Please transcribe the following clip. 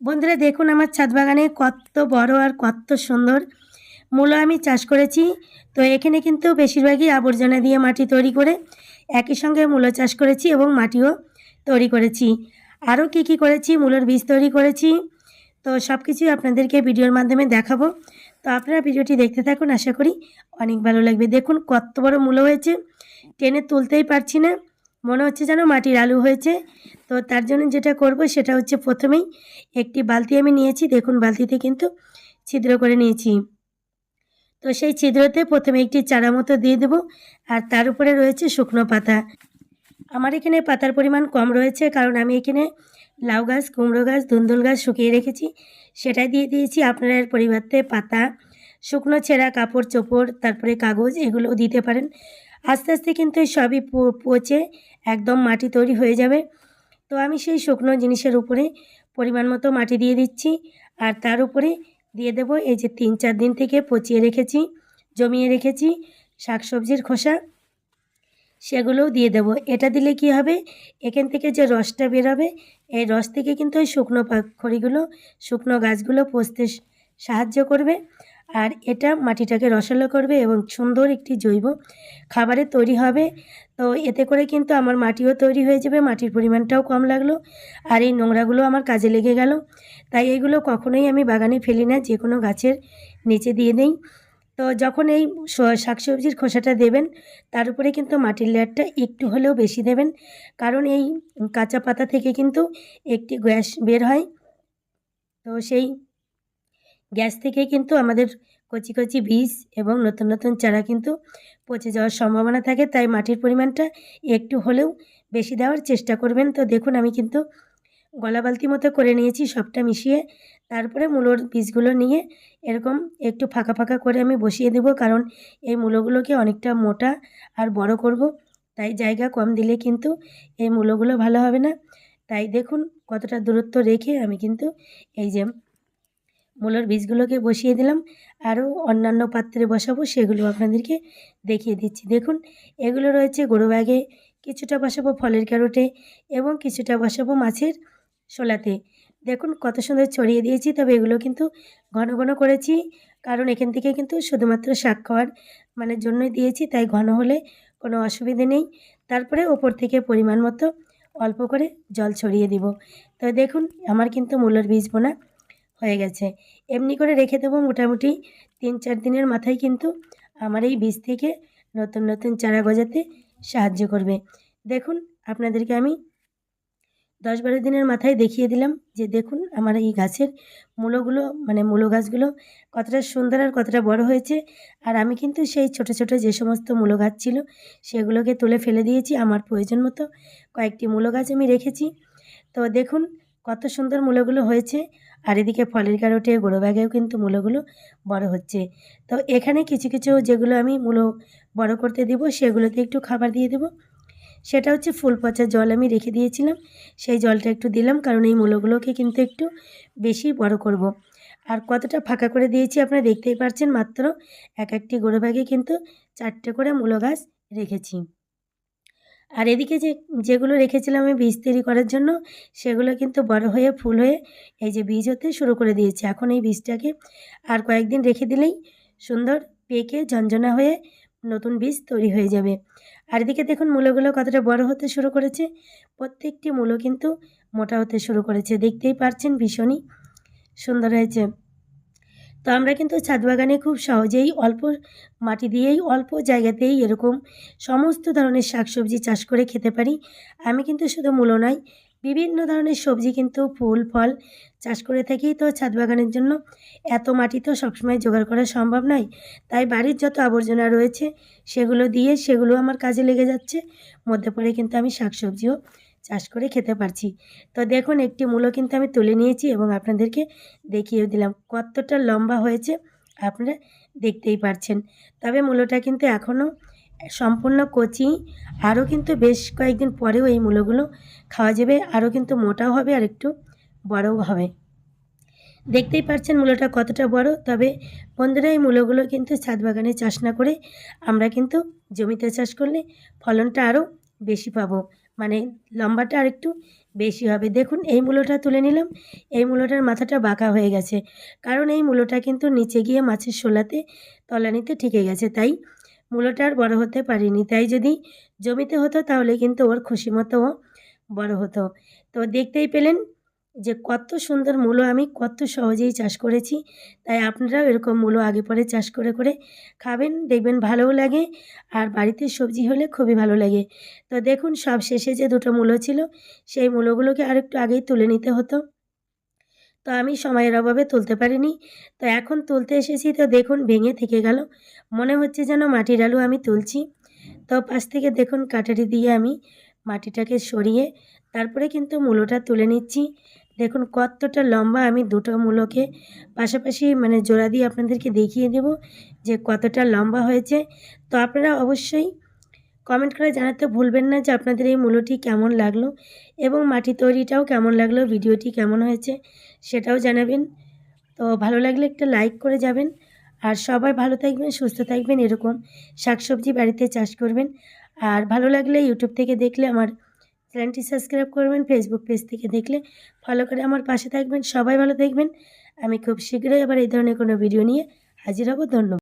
বন্ধুরা, দেখুন আমার ছাদ বাগানে কত বড় আর কত সুন্দর মূলো আমি চাষ করেছি। তো এখানে কিন্তু বেশিরভাগই আবর্জনা দিয়ে মাটি তৈরি করে একই সঙ্গে মূলো চাষ করেছি এবং মাটিও তৈরি করেছি। আরও কি কি করেছি, মূলোর বীজ তৈরি করেছি, তো সব কিছুই আপনাদেরকে ভিডিওর মাধ্যমে দেখাবো। তো আপনারা ভিডিওটি দেখতে থাকুন, আশা করি অনেক ভালো লাগবে। দেখুন কত বড় মূলো হয়েছে, টেনে তুলতেই পারছি না। মনে হচ্ছে যেন মাটির আলু হয়েছে। তো তার জন্য যেটা করব সেটা হচ্ছে প্রথমেই একটি বালতি আমি নিয়েছি। দেখুন, বালতিতে কিন্তু ছিদ্র করে নিয়েছি। তো সেই ছিদ্রতে প্রথমে একটি চারা মতো দিয়ে দেবো আর তার উপরে রয়েছে শুকনো পাতা। আমার এখানে পাতার পরিমাণ কম রয়েছে কারণ আমি এখানে লাউ গাছ, কুমড়ো গাছ, ধুন্দুল গাছ শুকিয়ে রেখেছি। সেটাই দিয়ে দিয়েছি। আপনারা এর পরিবর্তে পাতা, শুকনো ছেঁড়া কাপড়, চোপড়, তারপরে কাগজ এগুলো দিতে পারেন। আস্তে আস্তে কিন্তু এই সবই পচে একদম মাটি তৈরি হয়ে যাবে। তো আমি সেই শুকনো জিনিসের উপরে পরিমাণ মতো মাটি দিয়ে দিচ্ছি আর তার উপরে দিয়ে দেবো এই যে তিন চার দিন থেকে পচিয়ে রেখেছি, জমিয়ে রেখেছি শাকসবজির খোসা, সেগুলোও দিয়ে দেবো। এটা দিলে কি হবে? এখান থেকে যে রসটা বেরোবে, এই রস থেকে কিন্তু ওই শুকনো খড়িগুলো, শুকনো গাছগুলো পচতে সাহায্য করবে। আর এটা মাটিটাকে রসালো করবে এবং সুন্দর একটি জৈব খাবারে তৈরি হবে। তো এতে করে কিন্তু আমার মাটিও তৈরি হয়ে যাবে, মাটির পরিমাণটাও কম লাগল আর এই নোংরাগুলো আমার কাজে লেগে গেল। তাই এইগুলো কখনোই আমি বাগানে ফেলি না, যে কোনো গাছের নিচে দিয়ে দিই। তো যখন এই শাকসবজির খোসাটা দেবেন, তার উপরে কিন্তু মাটির লেয়ারটা একটু হলেও বেশি দেবেন। কারণ এই কাঁচা পাতা থেকে কিন্তু একটি গ্যাস বের হয়। তো সেই গ্যাস থেকে কিন্তু আমাদের কচি কচি বীজ এবং নতুন নতুন চারা কিন্তু পচে যাওয়ার সম্ভাবনা থাকে। তাই মাটির পরিমাণটা একটু হলেও বেশি দেওয়ার চেষ্টা করবেন। তো দেখুন, আমি কিন্তু গলা বালতি মতো করে নিয়েছি সবটা মিশিয়ে। তারপরে মূলোর বীজগুলো নিয়ে এরকম একটু ফাঁকা ফাঁকা করে আমি বসিয়ে দেব, কারণ এই মূলোগুলোকে অনেকটা মোটা আর বড় করব। তাই জায়গা কম দিলে কিন্তু এই মূলোগুলো ভালো হবে না। তাই দেখুন, কতটা দূরত্ব রেখে আমি কিন্তু এই যে মূলোর বীজগুলোকে বসিয়ে দিলাম। আরও অন্যান্য পাত্রে বসাবো, সেগুলো আপনাদেরকে দেখিয়ে দিচ্ছি। দেখুন, এগুলো রয়েছে গরু ব্যাগে, কিছুটা বসাবো ফলের ক্যারোটে এবং কিছুটা বসাবো মাছের শোলাতে দেখুন, কত সুন্দর ছড়িয়ে দিয়েছি, তবে এগুলো কিন্তু ঘন ঘন করেছি, কারণ এখান থেকে কিন্তু শুধুমাত্র শাক খাওয়ার মানে জন্যই দিয়েছি, তাই ঘন হলে কোনো অসুবিধে নেই। তারপরে ওপর থেকে পরিমাণ মতো অল্প করে জল ছড়িয়ে দিব। তো দেখুন, আমার কিন্তু মূলের বীজ বোনা হয়ে গেছে। এমনি করে রেখে দেবো মোটামুটি তিন চার দিনের মাথায় কিন্তু আমার এই বীজ থেকে নতুন নতুন চারা গজাতে সাহায্য করবে। দেখুন, আপনাদেরকে আমি দশ বারো দিনের মাথায় দেখিয়ে দিলাম যে দেখুন আমার এই গাছের মূলগুলো মানে মূলো গাছগুলো কতটা সুন্দর আর কতটা বড় হয়েছে। আর আমি কিন্তু সেই ছোট ছোট যে সমস্ত মূলো গাছ ছিল সেগুলোকে তুলে ফেলে দিয়েছি। আমার প্রয়োজন মতো কয়েকটি মূলো গাছ আমি রেখেছি। তো দেখুন কত সুন্দর মূলগুলো হয়েছে। আর এদিকে ফলের কারোটে গোড়ো ব্যাগেও কিন্তু মূলগুলো বড় হচ্ছে। তো এখানে কিছু কিছু যেগুলো আমি মূলো বড় করতে দিব, সেগুলোতে একটু খাবার দিয়ে দেবো। সেটা হচ্ছে ফুল পচা জল আমি রেখে দিয়েছিলাম। সেই জলটা একটু দিলাম, কারণ এই মূলগুলোকে কিন্তু একটু বেশি বড় করব। আর কতটা ফাঁকা করে দিয়েছি আপনারা দেখতেই পারছেন, মাত্র এক একটি গোড়ো ব্যাগে কিন্তু চারটে করে মূলো গাছ রেখেছি। আর এদিকে যে, যেগুলো রেখেছিলাম আমি বীজ তৈরি করার জন্য, সেগুলো কিন্তু বড় হয়ে ফুল হয়ে এই যে বীজ হতে শুরু করে দিয়েছে। এখন এই বীজটাকে আর কয়েকদিন রেখে দিলেই সুন্দর পেকে ঝঞ্ঝনা হয়ে নতুন বীজ তৈরি হয়ে যাবে। আর এদিকে দেখুন মূলগুলো কতটা বড় হতে শুরু করেছে। প্রত্যেকটি মূলো কিন্তু মোটা হতে শুরু করেছে। দেখতেই পারছেন ভীষণই সুন্দর হয়েছে। তো আমরা কিন্তু ছাদ বাগানে খুব সহজেই অল্প মাটি দিয়েই, অল্প জায়গাতেই এরকম সমস্ত ধরনের শাকসবজি চাষ করে খেতে পারি। আমি কিন্তু শুধু মূল নয়, বিভিন্ন ধরনের সবজি কিন্তু ফুল, ফল চাষ করে থাকি। তো ছাদ বাগানের জন্য এত মাটি তো সবসময় জোগাড় করা সম্ভব নয়। তাই বাড়ির যত আবর্জনা রয়েছে, সেগুলো দিয়ে সেগুলো আমার কাজে লেগে যাচ্ছে। মধ্যে পড়ে কিন্তু আমি শাকসবজিও চাষ করে খেতে পারছি। তো দেখুন, একটি মূলো কিন্তু আমি তুলে নিয়েছি এবং আপনাদেরকে দেখিয়ে দিলাম কতটা লম্বা হয়েছে, আপনারা দেখতেই পারছেন। তবে মূলোটা কিন্তু এখনও সম্পূর্ণ কচি। আরও কিন্তু বেশ কয়েকদিন পরেও এই মূলোগুলো খাওয়া যাবে। আরও কিন্তু মোটাও হবে, আর একটু বড়ও হবে। দেখতেই পাচ্ছেন মূলোটা কতটা বড়। তবে বন্ধুরা, এই মূলোগুলো কিন্তু ছাদ বাগানে চাষ না করে আমরা কিন্তু জমিতে চাষ করলে ফলনটা আরও বেশি পাবো। মানে লম্বাটা আর একটু বেশি হবে। দেখুন, এই মূলোটা তুলে নিলাম। এই মূলোটার মাথাটা বাঁকা হয়ে গেছে। কারণ এই মূলোটা কিন্তু নিচে গিয়ে মাছের শোলাতে, তলানিতে ঠিকে গেছে। তাই মূলোটা আর বড়ো হতে পারিনি। তাই যদি জমিতে হতো, তাহলে কিন্তু ওর খুশি মতো বড় হতো। তো দেখতেই পেলেন যে কত সুন্দর মূলো আমি কত সহজেই চাষ করেছি, তাই আপনারাও এরকম মূলো আগে পরে চাষ করে করে খাবেন, দেখবেন ভালোও লাগে আর বাড়িতে সবজি হলে খুবই ভালো লাগে। তো দেখুন, সব শেষে যে দুটো মূলো ছিল, সেই মূলোগুলোকে আর একটু আগেই তুলে নিতে হতো। তো আমি সময়ের অভাবে তুলতে পারিনি। তো এখন তুলতে এসেছি, তো দেখুন ভেঙে থেকে গেল। মনে হচ্ছে যেন মাটির আলু আমি তুলছি। তো পাশ থেকে দেখুন কাটারি দিয়ে আমি মাটিটাকে সরিয়ে তারপরে কিন্তু মূলোটা তুলে নিচ্ছি। দেখুন কতটা লম্বা আমি দুটো মূলোকে পাশাপাশি মানে জোড়া দিয়ে আপনাদেরকে দেখিয়ে দেব যে কতটা লম্বা হয়েছে। তো আপনারা অবশ্যই কমেন্ট করে জানাতে ভুলবেন না যে আপনাদের এই মূলোটি কেমন লাগল এবং মাটি তৈরিটাও কেমন লাগল, ভিডিওটি কেমন হয়েছে সেটাও জানাবেন। তো ভালো লাগলে একটা লাইক করে যাবেন। আর সবাই ভালো থাকবেন, সুস্থ থাকবেন, এরকম শাকসবজি বাড়িতে চাষ করবেন। আর ভালো লাগলে ইউটিউব থেকে দেখলে আমার চ্যানেলটি সাবস্ক্রাইব করবেন ফেসবুক পেজ থেকে দেখলে ফলো করে আমার পাশে থাকবেন। সবাই ভালো দেখবেন আমি খুব শীঘ্রই আবার এই ধরনের কোনো ভিডিও নিয়ে হাজির হব। ধন্যবাদ।